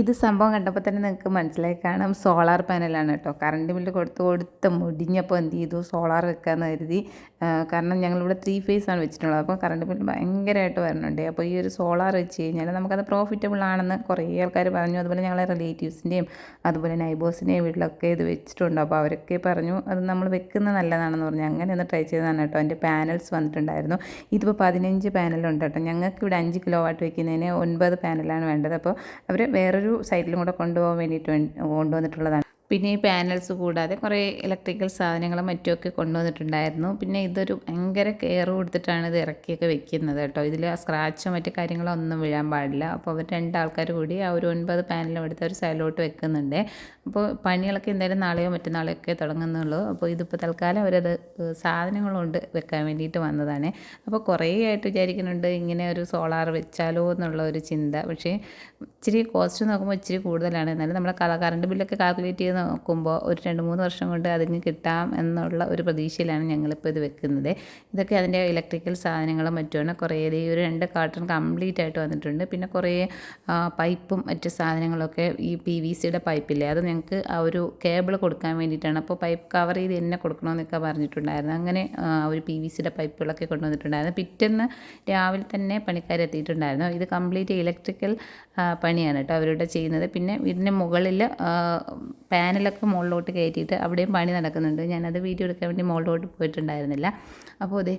ഇത് സംഭവം കണ്ടപ്പോൾ തന്നെ നിങ്ങൾക്ക് മനസ്സിലായി. കാണാം സോളാർ പാനലാണ് കേട്ടോ കറണ്ട് ബില്ല് കൊടുത്ത് കൊടുത്ത് മുടിഞ്ഞപ്പോൾ എന്ത് ചെയ്തു? സോളാർ വെക്കാമെന്ന് കരുതി. കാരണം ഞങ്ങളിവിടെ ത്രീ ഫേസ് ആണ് വെച്ചിട്ടുള്ളത്. അപ്പോൾ കറണ്ട് ബില്ല് ഭയങ്കരമായിട്ട് വരുന്നുണ്ട് അപ്പോൾ ഈ ഒരു സോളാർ വെച്ച് കഴിഞ്ഞാൽ നമുക്കത് പ്രോഫിറ്റബിൾ ആണെന്ന് കുറേ ആൾക്കാർ പറഞ്ഞു. അതുപോലെ ഞങ്ങളെ റിലേറ്റീവ്സിന്റെയും അതുപോലെ നൈബേഴ്സിന്റെയും വീട്ടിലൊക്കെ ഇത് വെച്ചിട്ടുണ്ട്. അപ്പോൾ അവരൊക്കെ പറഞ്ഞു അത് നമ്മൾ വെക്കുന്നത് നല്ലതാണെന്ന് പറഞ്ഞു. അങ്ങനെ ഒന്ന് ട്രൈ ചെയ്തതാണ് കേട്ടോ എന്റെ പാനൽസ് വന്നിട്ടുണ്ടായിരുന്നു. ഇതിപ്പോൾ പതിനഞ്ച് പാനലുണ്ട് കേട്ടോ ഞങ്ങൾക്ക് ഇവിടെ അഞ്ച് കിലോ വാട്ട് വെക്കുന്നതിന് ഒൻപത് പാനലാണ് വേണ്ടത്. അപ്പോൾ അവർ വേറൊരു സൈഡിലും കൂടെ കൊണ്ടുപോകാൻ വേണ്ടിയിട്ട് വേണ്ടി- കൊണ്ടുവന്നിട്ടുള്ളതാണ്. പിന്നെ ഈ പാനൽസ് കൂടാതെ കുറേ ഇലക്ട്രിക്കൽ സാധനങ്ങളും മറ്റുമൊക്കെ കൊണ്ടുവന്നിട്ടുണ്ടായിരുന്നു. പിന്നെ ഇതൊരു ഭയങ്കര കെയർ കൊടുത്തിട്ടാണ് ഇത് ഇറക്കിയൊക്കെ വെക്കുന്നത് കേട്ടോ. ഇതിൽ സ്ക്രാച്ചോ മറ്റു കാര്യങ്ങളോ ഒന്നും വീഴാൻ പാടില്ല. അപ്പോൾ അവർ രണ്ടാൾക്കാർ കൂടി ആ ഒരു ഒൻപത് പാനലും എടുത്ത് ഒരു സൈഡിലോട്ട് വെക്കുന്നുണ്ട്. അപ്പോൾ പണികളൊക്കെ എന്തായാലും നാളെയോ മറ്റന്നാളെയോ ഒക്കെ തുടങ്ങുന്നുള്ളൂ. അപ്പോൾ ഇതിപ്പോൾ തൽക്കാലം അവരത് സാധനങ്ങളുണ്ട് വെക്കാൻ വേണ്ടിയിട്ട് വന്നതാണ്. അപ്പോൾ കുറേ ആയിട്ട് വിചാരിക്കുന്നുണ്ട് ഇങ്ങനെ ഒരു സോളാർ വെച്ചാലോ എന്നുള്ള ഒരു ചിന്ത. പക്ഷേ ഇച്ചിരി കോസ്റ്റ് നോക്കുമ്പോൾ ഇച്ചിരി കൂടുതലാണ്. എന്നാലും നമ്മുടെ കറണ്ട് ബില്ലൊക്കെ കാൽക്കുലേറ്റ് ചെയ്ത് നോക്കുമ്പോൾ ഒരു രണ്ട് മൂന്ന് വർഷം കൊണ്ട് അതിന് കിട്ടാം എന്നുള്ള ഒരു പ്രതീക്ഷയിലാണ് ഞങ്ങളിപ്പോൾ ഇത് വെക്കുന്നത്. ഇതൊക്കെ അതിന്റെ ഇലക്ട്രിക്കൽ സാധനങ്ങളും മറ്റുമാണ്. കുറേ ഈ ഒരു രണ്ട് കാർട്ടൺ കംപ്ലീറ്റ് ആയിട്ട് വന്നിട്ടുണ്ട്. പിന്നെ കുറേ പൈപ്പും മറ്റ് സാധനങ്ങളൊക്കെ ഈ പി വി സിയുടെ പൈപ്പില്ലേ അത് ഞങ്ങൾക്ക് ആ ഒരു കേബിൾ കൊടുക്കാൻ വേണ്ടിയിട്ടാണ്. അപ്പോൾ പൈപ്പ് കവർ ചെയ്ത് എന്നെ കൊടുക്കണമെന്നൊക്കെ പറഞ്ഞിട്ടുണ്ടായിരുന്നു. അങ്ങനെ ഒരു പി വി സിയുടെ പൈപ്പുകളൊക്കെ കൊണ്ടുവന്നിട്ടുണ്ടായിരുന്നു. പിറ്റേന്ന് രാവിലെ തന്നെ പണിക്കാർ എത്തിയിട്ടുണ്ടായിരുന്നു. ഇത് കംപ്ലീറ്റ് ഇലക്ട്രിക്കൽ പണിയാണ് കേട്ടോ അവരുടെ ചെയ്യുന്നത്. പിന്നെ വീടിന്റെ മുകളിൽ പാനലൊക്കെ മുകളിലോട്ട് കയറ്റിയിട്ട് അവിടെയും പണി നടക്കുന്നുണ്ട്. ഞാനത് വീഡിയോ എടുക്കാൻ വേണ്ടി മുകളിലോട്ട് പോയിട്ടുണ്ടായിരുന്നില്ല. അപ്പോൾ അതെ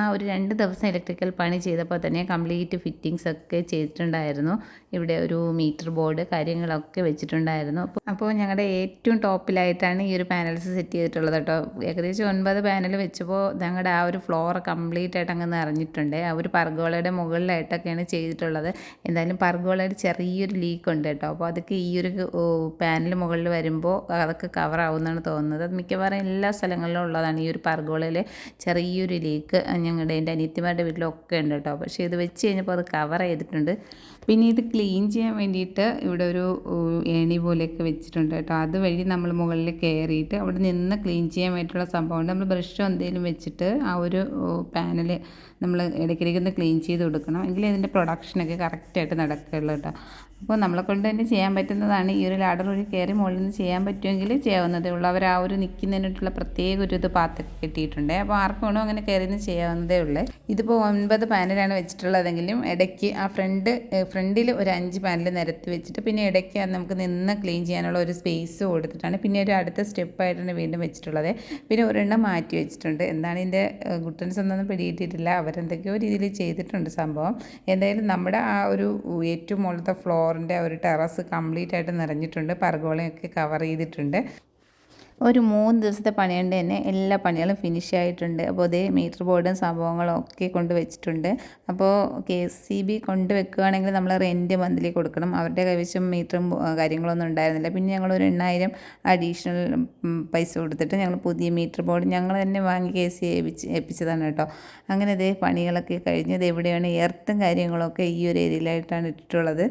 ആ ഒരു രണ്ട് ദിവസം ഇലക്ട്രിക്കൽ പണി ചെയ്തപ്പോൾ തന്നെ കംപ്ലീറ്റ് ഫിറ്റിങ്സ് ഒക്കെ ചെയ്തിട്ടുണ്ടായിരുന്നു. ഇവിടെ ഒരു മീറ്റർ ബോർഡ് കാര്യങ്ങളൊക്കെ വെച്ചിട്ടുണ്ടായിരുന്നു. അപ്പോൾ ഞങ്ങളുടെ ഏറ്റവും ടോപ്പിലായിട്ടാണ് ഈ ഒരു പാനൽസ് സെറ്റ് ചെയ്തിട്ടുള്ളത് കേട്ടോ. ഏകദേശം ഒൻപത് പാനൽ വെച്ചപ്പോൾ ഞങ്ങളുടെ ആ ഒരു ഫ്ലോർ കംപ്ലീറ്റ് ആയിട്ട് അങ്ങ് നിറഞ്ഞിട്ടുണ്ട്. ആ ഒരു പർഗോളയുടെ മുകളിലായിട്ടൊക്കെയാണ് ചെയ്തിട്ടുള്ളത്. എന്തായാലും പർഗോളയുടെ ചെറിയൊരു ലീക്ക് ഉണ്ട് കേട്ടോ. അപ്പോൾ അതൊക്കെ ഈ ഒരു പാനൽ മുകളിൽ വരുമ്പോൾ അതൊക്കെ കവർ ആവുമെന്നാണ് തോന്നുന്നത്. അത് മിക്കവാറും എല്ലാ സ്ഥലങ്ങളിലും ഉള്ളതാണ്. ഈ ഒരു പർഗോളയിലെ ചെറിയൊരു ലീക്ക് ഞങ്ങളുടെ എന്റെ അനിയത്തിമാരുടെ വീട്ടിലൊക്കെ ഉണ്ട് കേട്ടോ. പക്ഷേ ഇത് വെച്ച് കഴിഞ്ഞപ്പോൾ അത് കവർ ചെയ്തിട്ടുണ്ട്. പിന്നെ ഇത് ക്ലീൻ ചെയ്യാൻ വേണ്ടിയിട്ട് ഇവിടെ ഒരു ഏണി പോലെയൊക്കെ വെച്ചിട്ടുണ്ട് കേട്ടോ. അതുവഴി നമ്മൾ മുകളിൽ കയറിയിട്ട് അവിടെ നിന്ന് ക്ലീൻ ചെയ്യാൻ വേണ്ടിയിട്ടുള്ള സംഭവമുണ്ട്. നമ്മൾ ബ്രഷോ എന്തെങ്കിലും വെച്ചിട്ട് ആ ഒരു പാനൽ നമ്മൾ ഇടയ്ക്കിടയ്ക്ക് ഒന്ന് ക്ലീൻ ചെയ്ത് കൊടുക്കണം. എങ്കിൽ ഇതിന്റെ പ്രൊഡക്ഷനൊക്കെ കറക്റ്റായിട്ട് നടക്കുകയുള്ളൂ കേട്ടോ. അപ്പോൾ നമ്മളെ കൊണ്ട് തന്നെ ചെയ്യാൻ പറ്റുന്നതാണ്. ഈ ഒരു ലാഡർ വഴി കയറി മുകളിൽ ചെയ്യാൻ പറ്റുമെങ്കിൽ ചെയ്യാവുന്നതേ ഉള്ളൂ. അവർ ആ ഒരു നിൽക്കുന്നതിനായിട്ടുള്ള പ്രത്യേക ഒരു ഇത് പാത്തൊക്കെ കിട്ടിയിട്ടുണ്ട്. അപ്പോൾ ആർക്കും വേണോ അങ്ങനെ കയറിയെന്ന് ചെയ്യാവുന്നതേ ഉള്ളൂ. ഇതിപ്പോൾ ഒൻപത് പാനലാണ് വെച്ചിട്ടുള്ളതെങ്കിലും ഇടയ്ക്ക് ആ ഫ്രണ്ട് ഫ്രണ്ടിൽ ഒരു അഞ്ച് പാനൽ നിരത്തി വെച്ചിട്ട് പിന്നെ ഇടയ്ക്ക് അത് നമുക്ക് നിന്ന് ക്ലീൻ ചെയ്യാനുള്ള ഒരു സ്പേസ് കൊടുത്തിട്ടാണ് പിന്നെ ഒരു അടുത്ത സ്റ്റെപ്പായിട്ടാണ് വീണ്ടും വെച്ചിട്ടുള്ളത്. പിന്നെ ഒരെണ്ണം മാറ്റി വെച്ചിട്ടുണ്ട്. എന്താണ് ഇതിന്റെ ഗുട്ടൻസ് ഒന്നും പിടിയിട്ടിട്ടില്ല. അവരെന്തൊക്കെയോ രീതിയിൽ ചെയ്തിട്ടുണ്ട് സംഭവം. എന്തായാലും നമ്മുടെ ആ ഒരു ഏറ്റവും മുകളിലത്തെ ഫ്ലോറിന്റെ ഒരു ടെറസ് കംപ്ലീറ്റ് ആയിട്ട് നിറഞ്ഞിട്ടുണ്ട്. പർഗോളയൊക്കെ കവർ ചെയ്തിട്ടുണ്ട്. ഒരു മൂന്ന് ദിവസത്തെ പണി കൊണ്ട് തന്നെ എല്ലാ പണികളും ഫിനിഷ് ആയിട്ടുണ്ട്. അപ്പോൾ അതേ മീറ്റർ ബോർഡും സംഭവങ്ങളും ഒക്കെ കൊണ്ട് വെച്ചിട്ടുണ്ട്. അപ്പോൾ കെ എസ് സി ബി കൊണ്ട് വെക്കുകയാണെങ്കിൽ നമ്മൾ റെന്റ് മന്ത്ലി കൊടുക്കണം. അവരുടെ കൈവശം മീറ്ററും കാര്യങ്ങളൊന്നും ഉണ്ടായിരുന്നില്ല. പിന്നെ ഞങ്ങൾ ഒരു എണ്ണായിരം അഡീഷണൽ പൈസ കൊടുത്തിട്ട് ഞങ്ങൾ പുതിയ മീറ്റർ ബോർഡ് ഞങ്ങൾ തന്നെ വാങ്ങി കെ സി ഏൽപ്പിച്ച് ഏൽപ്പിച്ചതാണ് കേട്ടോ. അങ്ങനെ ഇതേ പണികളൊക്കെ കഴിഞ്ഞത് എവിടെയാണ് എർത്തും കാര്യങ്ങളൊക്കെ ഈ ഒരു ഏരിയയിലായിട്ടാണ് ഇട്ടിട്ടുള്ളത്.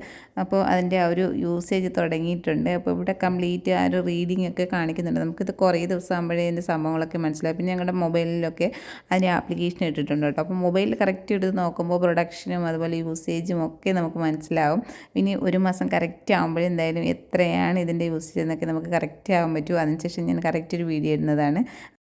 അപ്പോൾ അതിന്റെ ആ ഒരു യൂസേജ് തുടങ്ങിയിട്ടുണ്ട്. അപ്പോൾ ഇവിടെ കംപ്ലീറ്റ് ആ ഒരു റീഡിംഗ് ഒക്കെ കാണിക്കുന്നുണ്ട്. നമുക്കിത് കുറേ ദിവസം ആകുമ്പോഴേ ഇതിന്റെ സംഭവങ്ങളൊക്കെ മനസ്സിലായി പിന്നെ ഞങ്ങളുടെ മൊബൈലിലൊക്കെ അതിന്റെ ആപ്ലിക്കേഷൻ ഇട്ടിട്ടുണ്ട് കേട്ടോ. അപ്പോൾ മൊബൈലിൽ കറക്റ്റ് എടുത്ത് നോക്കുമ്പോൾ പ്രൊഡക്ഷനും അതുപോലെ യൂസേജും ഒക്കെ നമുക്ക് മനസ്സിലാവും. ഇനി ഒരു മാസം കറക്റ്റ് ആകുമ്പോഴേ എന്തായാലും എത്രയാണ് ഇതിന്റെ യൂസേജ് എന്നൊക്കെ നമുക്ക് കറക്റ്റ് ആകാൻ പറ്റും. അതിനുശേഷം ഞാൻ കറക്റ്റ് ഒരു വീഡിയോ ഇടുന്നതാണ്.